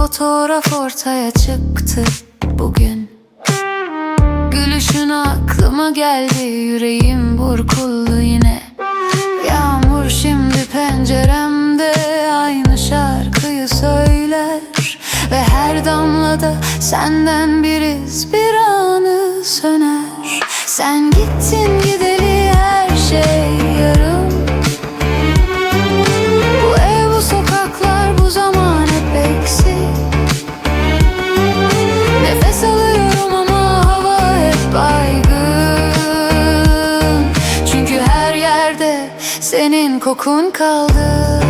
fotoğraf ortaya çıktı bugün. Gülüşün aklıma geldi yüreğim burkuldu yine. Yağmur şimdi penceremde aynı şarkıyı söyler. Ve her damlada senden bir iz bir anı söner. Sen gittin senin kokun kaldı